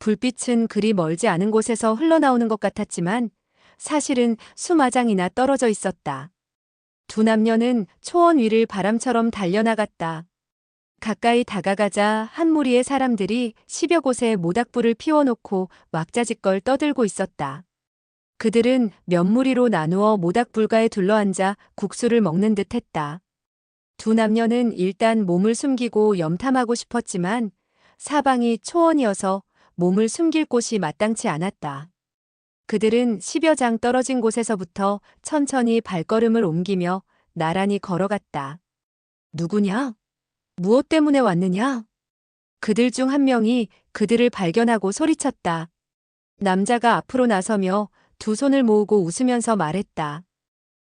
불빛은 그리 멀지 않은 곳에서 흘러나오는 것 같았지만 사실은 수마장이나 떨어져 있었다. 두 남녀는 초원 위를 바람처럼 달려나갔다. 가까이 다가가자 한 무리의 사람들이 십여 곳에 모닥불을 피워놓고 왁자지껄 떠들고 있었다. 그들은 몇 무리로 나누어 모닥불가에 둘러앉아 국수를 먹는 듯 했다. 두 남녀는 일단 몸을 숨기고 염탐하고 싶었지만 사방이 초원이어서 몸을 숨길 곳이 마땅치 않았다. 그들은 십여 장 떨어진 곳에서부터 천천히 발걸음을 옮기며 나란히 걸어갔다. 누구냐? 무엇 때문에 왔느냐? 그들 중 한 명이 그들을 발견하고 소리쳤다. 남자가 앞으로 나서며 두 손을 모으고 웃으면서 말했다.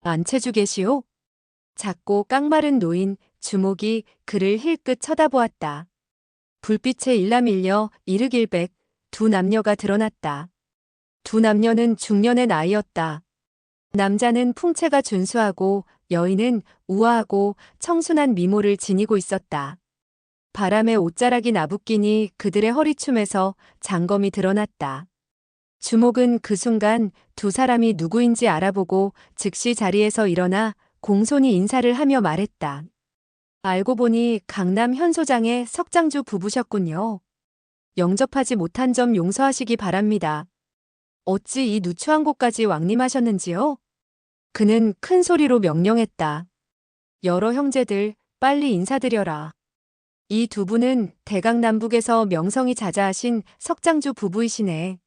안채주 계시오? 작고 깡마른 노인 주목이 그를 힐끗 쳐다보았다. 불빛에 일라밀려 이르길백 두 남녀가 드러났다. 두 남녀는 중년의 나이였다. 남자는 풍채가 준수하고 여인은 우아하고 청순한 미모를 지니고 있었다. 바람에 옷자락이 나부끼니 그들의 허리춤에서 장검이 드러났다. 주목은 그 순간 두 사람이 누구인지 알아보고 즉시 자리에서 일어나 공손히 인사를 하며 말했다. 알고 보니 강남 현 소장의 석장주 부부셨군요. 영접하지 못한 점 용서하시기 바랍니다. 어찌 이 누추한 곳까지 왕림하셨는지요? 그는 큰 소리로 명령했다. 여러 형제들, 빨리 인사드려라. 이 두 분은 대강 남북에서 명성이 자자하신 석장주 부부이시네.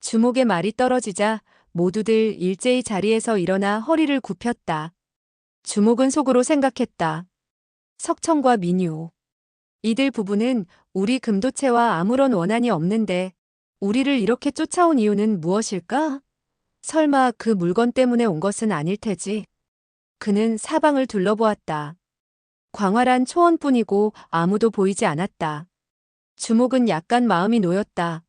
주목의 말이 떨어지자 모두들 일제히 자리에서 일어나 허리를 굽혔다. 주목은 속으로 생각했다. 석청과 민유. 이들 부부는 우리 금도체와 아무런 원한이 없는데 우리를 이렇게 쫓아온 이유는 무엇일까? 설마 그 물건 때문에 온 것은 아닐 테지. 그는 사방을 둘러보았다. 광활한 초원뿐이고 아무도 보이지 않았다. 주목은 약간 마음이 놓였다.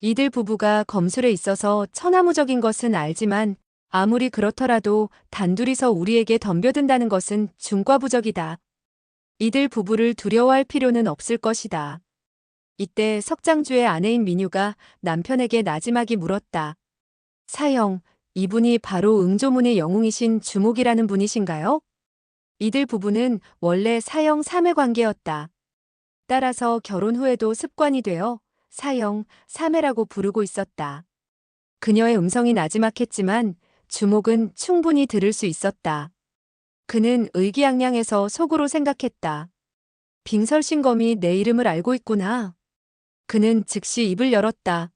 이들 부부가 검술에 있어서 천하무적인 것은 알지만 아무리 그렇더라도 단둘이서 우리에게 덤벼든다는 것은 중과부적이다. 이들 부부를 두려워할 필요는 없을 것이다. 이때 석장주의 아내인 민유가 남편에게 나지막이 물었다. 사형, 이분이 바로 응조문의 영웅이신 주목이라는 분이신가요? 이들 부부는 원래 사형 3회 관계였다. 따라서 결혼 후에도 습관이 되어 사형 3회라고 부르고 있었다. 그녀의 음성이 나지막했지만 주목은 충분히 들을 수 있었다. 그는 의기양양해서 속으로 생각했다. 빙설신검이 내 이름을 알고 있구나. 그는 즉시 입을 열었다.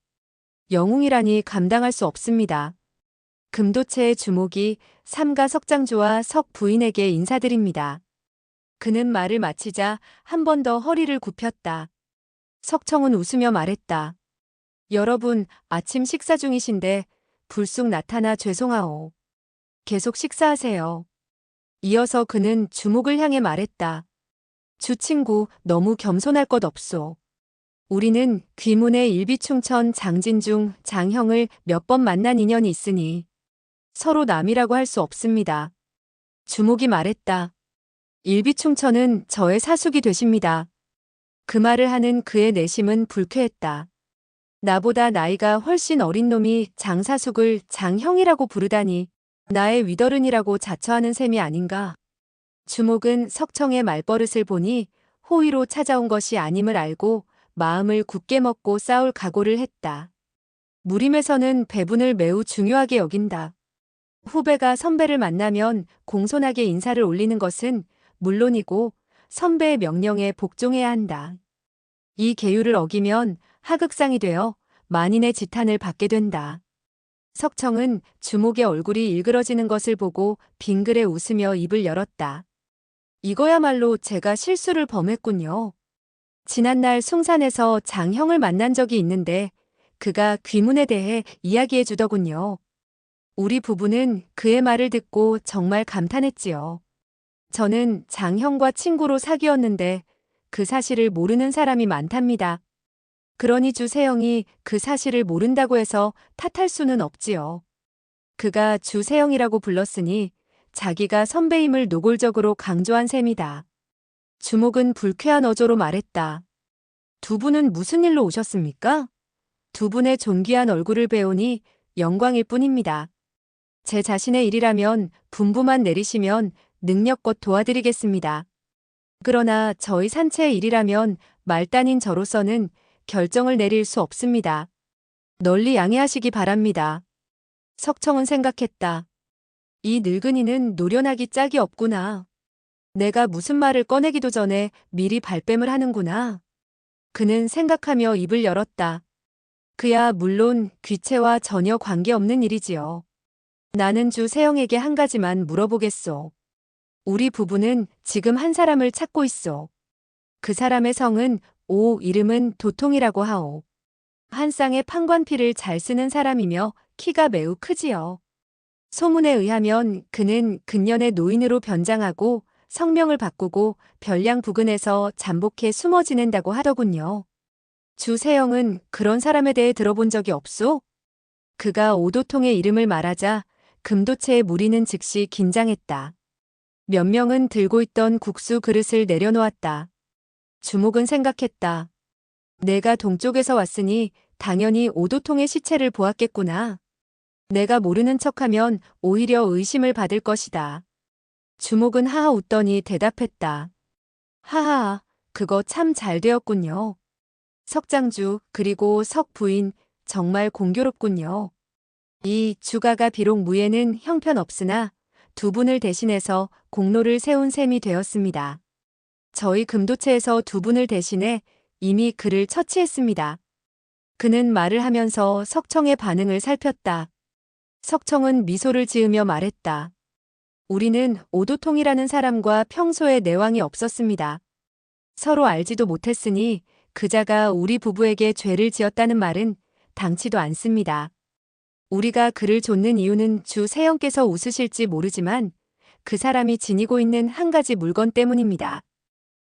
영웅이라니 감당할 수 없습니다. 금도체의 주목이 삼가 석장주와 석 부인에게 인사드립니다. 그는 말을 마치자 한 번 더 허리를 굽혔다. 석청은 웃으며 말했다. 여러분, 아침 식사 중이신데 불쑥 나타나 죄송하오. 계속 식사하세요. 이어서 그는 주목을 향해 말했다. 주 친구, 너무 겸손할 것 없소. 우리는 귀문의 일비충천 장진중 장형을 몇 번 만난 인연이 있으니 서로 남이라고 할 수 없습니다. 주목이 말했다. 일비충천은 저의 사숙이 되십니다. 그 말을 하는 그의 내심은 불쾌했다. 나보다 나이가 훨씬 어린 놈이 장사숙을 장형이라고 부르다니 나의 위더른이라고 자처하는 셈이 아닌가. 주목은 석청의 말버릇을 보니 호의로 찾아온 것이 아님을 알고 마음을 굳게 먹고 싸울 각오를 했다. 무림에서는 배분을 매우 중요하게 여긴다. 후배가 선배를 만나면 공손하게 인사를 올리는 것은 물론이고 선배의 명령에 복종해야 한다. 이 계율을 어기면 하극상이 되어 만인의 지탄을 받게 된다. 석청은 주목의 얼굴이 일그러지는 것을 보고 빙그레 웃으며 입을 열었다. 이거야말로 제가 실수를 범했군요. 지난날 숭산에서 장형을 만난 적이 있는데 그가 귀문에 대해 이야기해 주더군요. 우리 부부는 그의 말을 듣고 정말 감탄했지요. 저는 장형과 친구로 사귀었는데 그 사실을 모르는 사람이 많답니다. 그러니 주세영이 그 사실을 모른다고 해서 탓할 수는 없지요. 그가 주세영이라고 불렀으니 자기가 선배임을 노골적으로 강조한 셈이다. 주목은 불쾌한 어조로 말했다. 두 분은 무슨 일로 오셨습니까? 두 분의 존귀한 얼굴을 배우니 영광일 뿐입니다. 제 자신의 일이라면 분부만 내리시면 능력껏 도와드리겠습니다. 그러나 저희 산채의 일이라면 말단인 저로서는 결정을 내릴 수 없습니다. 널리 양해하시기 바랍니다. 석청은 생각했다. 이 늙은이는 노련하기 짝이 없구나. 내가 무슨 말을 꺼내기도 전에 미리 발뺌을 하는구나. 그는 생각하며 입을 열었다. 그야 물론 귀체와 전혀 관계없는 일이지요. 나는 주 세영에게 한 가지만 물어보겠소. 우리 부부는 지금 한 사람을 찾고 있소. 그 사람의 성은 오 이름은 도통이라고 하오. 한 쌍의 판관피를 잘 쓰는 사람이며 키가 매우 크지요. 소문에 의하면 그는 근년에 노인으로 변장하고 성명을 바꾸고 별량 부근에서 잠복해 숨어 지낸다고 하더군요. 주세영은 그런 사람에 대해 들어본 적이 없소? 그가 오도통의 이름을 말하자 금도체의 무리는 즉시 긴장했다. 몇 명은 들고 있던 국수 그릇을 내려놓았다. 주목은 생각했다. 내가 동쪽에서 왔으니 당연히 오도통의 시체를 보았겠구나. 내가 모르는 척하면 오히려 의심을 받을 것이다. 주목은 하하 웃더니 대답했다. 하하, 그거 참 잘 되었군요. 석장주, 그리고 석 부인, 정말 공교롭군요. 이 주가가 비록 무예는 형편없으나 두 분을 대신해서 공로를 세운 셈이 되었습니다. 저희 금도체에서 두 분을 대신해 이미 그를 처치했습니다. 그는 말을 하면서 석청의 반응을 살폈다. 석청은 미소를 지으며 말했다. 우리는 오도통이라는 사람과 평소에 내왕이 없었습니다. 서로 알지도 못했으니 그자가 우리 부부에게 죄를 지었다는 말은 당치도 않습니다. 우리가 그를 좇는 이유는 주 세영께서 웃으실지 모르지만 그 사람이 지니고 있는 한 가지 물건 때문입니다.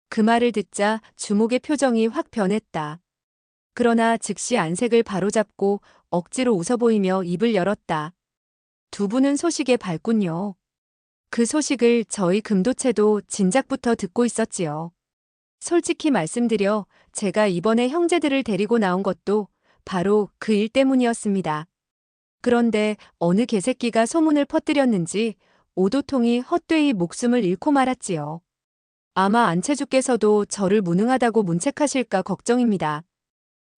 그 말을 듣자 주목의 표정이 확 변했다. 그러나 즉시 안색을 바로잡고 억지로 웃어 보이며 입을 열었다. 두 분은 소식에 밝군요. 그 소식을 저희 금도체도 진작부터 듣고 있었지요. 솔직히 말씀드려 제가 이번에 형제들을 데리고 나온 것도 바로 그 일 때문이었습니다. 그런데 어느 개새끼가 소문을 퍼뜨렸는지 오도통이 헛되이 목숨을 잃고 말았지요. 아마 안채주께서도 저를 무능하다고 문책하실까 걱정입니다.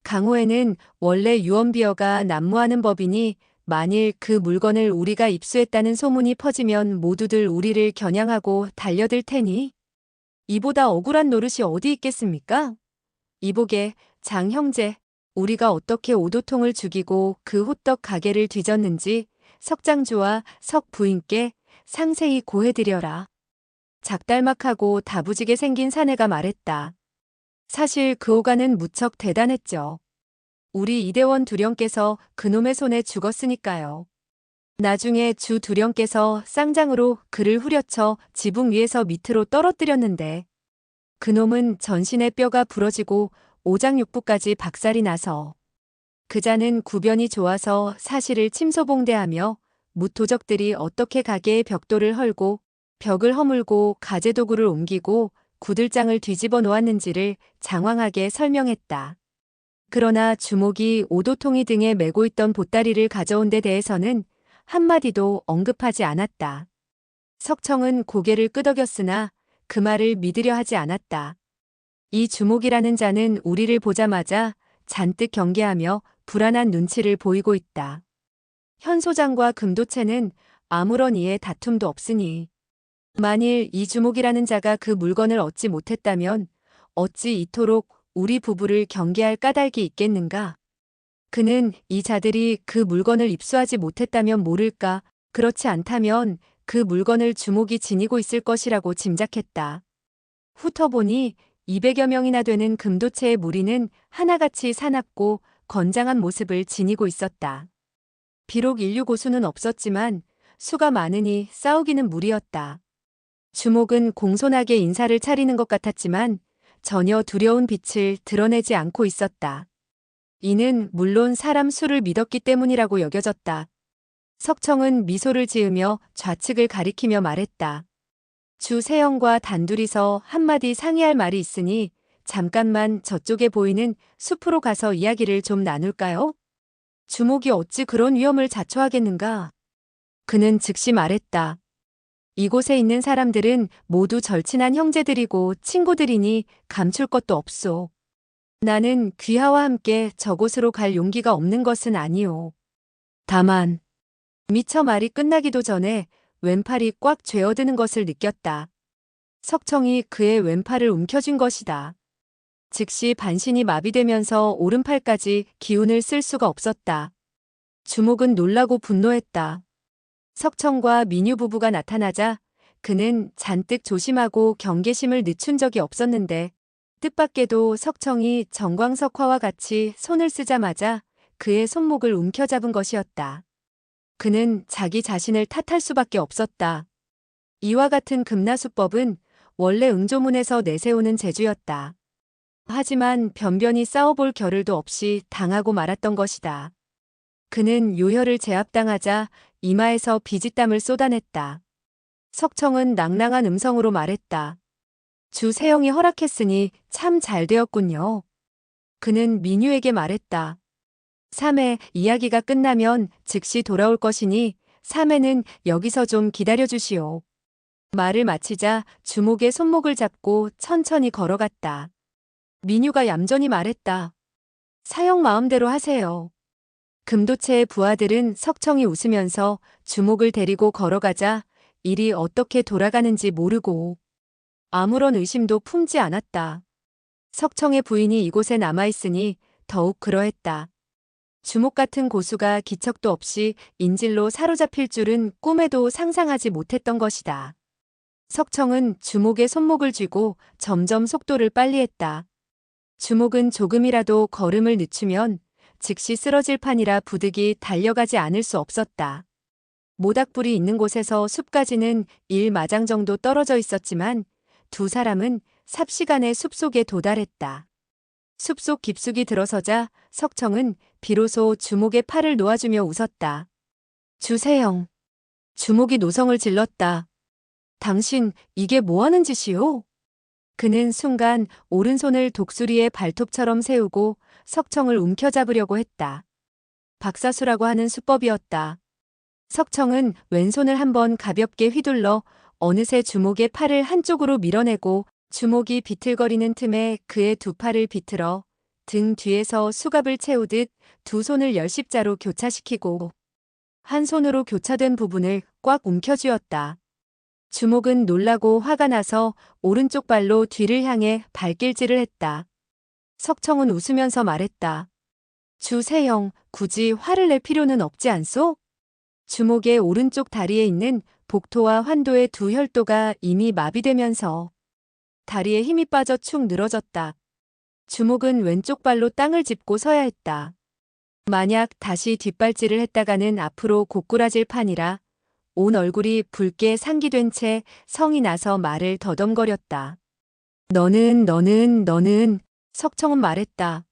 강호에는 원래 유언비어가 난무하는 법이니 만일 그 물건을 우리가 입수했다는 소문이 퍼지면 모두들 우리를 겨냥하고 달려들 테니 이보다 억울한 노릇이 어디 있겠습니까? 이보게 장 형제 우리가 어떻게 오도통을 죽이고 그 호떡 가게를 뒤졌는지 석장주와 석 부인께 상세히 고해드려라. 작달막하고 다부지게 생긴 사내가 말했다. 사실 그 오가는 무척 대단했죠. 우리 이대원 두령께서 그놈의 손에 죽었으니까요. 나중에 주 두령께서 쌍장으로 그를 후려쳐 지붕 위에서 밑으로 떨어뜨렸는데 그놈은 전신의 뼈가 부러지고 오장육부까지 박살이 나서 그자는 구변이 좋아서 사실을 침소봉대하며 무토적들이 어떻게 가게의 벽돌을 헐고 벽을 허물고 가재도구를 옮기고 구들장을 뒤집어 놓았는지를 장황하게 설명했다. 그러나 주목이 오도통이 등에 메고 있던 보따리를 가져온 데 대해서는 한마디도 언급하지 않았다. 석청은 고개를 끄덕였으나 그 말을 믿으려 하지 않았다. 이 주목이라는 자는 우리를 보자마자 잔뜩 경계하며 불안한 눈치를 보이고 있다. 현 소장과 금도채는 아무런 이의 다툼도 없으니 만일 이 주목이라는 자가 그 물건을 얻지 못했다면 어찌 이토록 우리 부부를 경계할 까닭이 있겠는가? 그는 이 자들이 그 물건을 입수하지 못했다면 모를까, 그렇지 않다면 그 물건을 주목이 지니고 있을 것이라고 짐작했다. 훑어보니 200여 명이나 되는 금도체의 무리는 하나같이 사납고 건장한 모습을 지니고 있었다. 비록 인류 고수는 없었지만 수가 많으니 싸우기는 무리였다. 주목은 공손하게 인사를 차리는 것 같았지만 전혀 두려운 빛을 드러내지 않고 있었다. 이는 물론 사람 수를 믿었기 때문이라고 여겨졌다. 석청은 미소를 지으며 좌측을 가리키며 말했다. 주 세영과 단둘이서 한마디 상의할 말이 있으니 잠깐만 저쪽에 보이는 숲으로 가서 이야기를 좀 나눌까요? 주목이 어찌 그런 위험을 자초하겠는가? 그는 즉시 말했다. 이곳에 있는 사람들은 모두 절친한 형제들이고 친구들이니 감출 것도 없소. 나는 귀하와 함께 저곳으로 갈 용기가 없는 것은 아니오. 다만, 미처 말이 끝나기도 전에 왼팔이 꽉 죄어드는 것을 느꼈다. 석청이 그의 왼팔을 움켜쥔 것이다. 즉시 반신이 마비되면서 오른팔까지 기운을 쓸 수가 없었다. 주목은 놀라고 분노했다. 석청과 민유 부부가 나타나자 그는 잔뜩 조심하고 경계심을 늦춘 적이 없었는데 뜻밖에도 석청이 정광석화와 같이 손을 쓰자마자 그의 손목을 움켜잡은 것이었다. 그는 자기 자신을 탓할 수밖에 없었다. 이와 같은 금나수법은 원래 응조문에서 내세우는 제주였다. 하지만 변변히 싸워볼 겨를도 없이 당하고 말았던 것이다. 그는 요혈을 제압당하자 이마에서 비지땀을 쏟아냈다. 석청은 낭낭한 음성으로 말했다. 주 세영이 허락했으니 참 잘 되었군요. 그는 민유에게 말했다. 3회 이야기가 끝나면 즉시 돌아올 것이니 3회는 여기서 좀 기다려 주시오. 말을 마치자 주목의 손목을 잡고 천천히 걸어갔다. 민유가 얌전히 말했다. 사형 마음대로 하세요. 금도체의 부하들은 석청이 웃으면서 주목을 데리고 걸어가자 일이 어떻게 돌아가는지 모르고 아무런 의심도 품지 않았다. 석청의 부인이 이곳에 남아있으니 더욱 그러했다. 주목 같은 고수가 기척도 없이 인질로 사로잡힐 줄은 꿈에도 상상하지 못했던 것이다. 석청은 주목의 손목을 쥐고 점점 속도를 빨리 했다. 주목은 조금이라도 걸음을 늦추면 즉시 쓰러질 판이라 부득이 달려가지 않을 수 없었다. 모닥불이 있는 곳에서 숲까지는 일 마장 정도 떨어져 있었지만 두 사람은 삽시간에 숲속에 도달했다. 숲속 깊숙이 들어서자 석청은 비로소 주목의 팔을 놓아주며 웃었다. 주세영. 주목이 노성을 질렀다. 당신 이게 뭐하는 짓이오? 그는 순간 오른손을 독수리의 발톱처럼 세우고 석청을 움켜잡으려고 했다. 박사수라고 하는 수법이었다. 석청은 왼손을 한번 가볍게 휘둘러 어느새 주목의 팔을 한쪽으로 밀어내고 주목이 비틀거리는 틈에 그의 두 팔을 비틀어 등 뒤에서 수갑을 채우듯 두 손을 열십자로 교차시키고 한 손으로 교차된 부분을 꽉 움켜쥐었다. 주목은 놀라고 화가 나서 오른쪽 발로 뒤를 향해 발길질을 했다. 석청은 웃으면서 말했다. 주세영, 굳이 화를 낼 필요는 없지 않소? 주목의 오른쪽 다리에 있는 복토와 환도의 두 혈도가 이미 마비되면서 다리에 힘이 빠져 축 늘어졌다. 주목은 왼쪽 발로 땅을 짚고 서야 했다. 만약 다시 뒷발질을 했다가는 앞으로 고꾸라질 판이라 온 얼굴이 붉게 상기된 채 성이 나서 말을 더듬거렸다. 너는 너는 너는 석청은 말했다.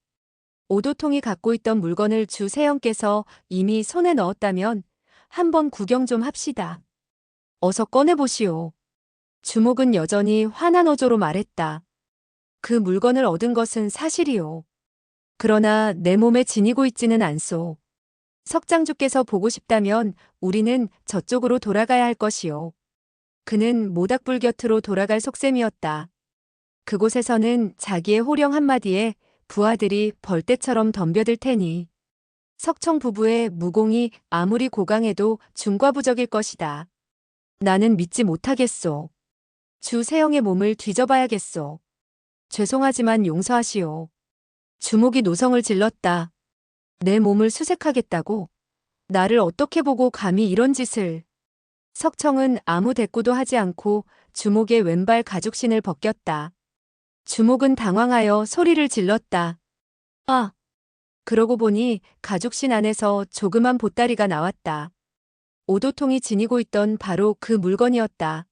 오도통이 갖고 있던 물건을 주세영께서 이미 손에 넣었다면 한번 구경 좀 합시다. 어서 꺼내보시오. 주목은 여전히 화난 어조로 말했다. 그 물건을 얻은 것은 사실이오. 그러나 내 몸에 지니고 있지는 않소. 석장주께서 보고 싶다면 우리는 저쪽으로 돌아가야 할 것이오. 그는 모닥불 곁으로 돌아갈 속셈이었다. 그곳에서는 자기의 호령 한마디에 부하들이 벌떼처럼 덤벼들 테니 석청 부부의 무공이 아무리 고강해도 중과부적일 것이다. 나는 믿지 못하겠소. 주세영의 몸을 뒤져봐야겠소. 죄송하지만 용서하시오. 주목이 노성을 질렀다. 내 몸을 수색하겠다고? 나를 어떻게 보고 감히 이런 짓을. 석청은 아무 대꾸도 하지 않고 주목의 왼발 가죽신을 벗겼다. 주목은 당황하여 소리를 질렀다. 아! 그러고 보니 가죽신 안에서 조그만 보따리가 나왔다. 오도통이 지니고 있던 바로 그 물건이었다.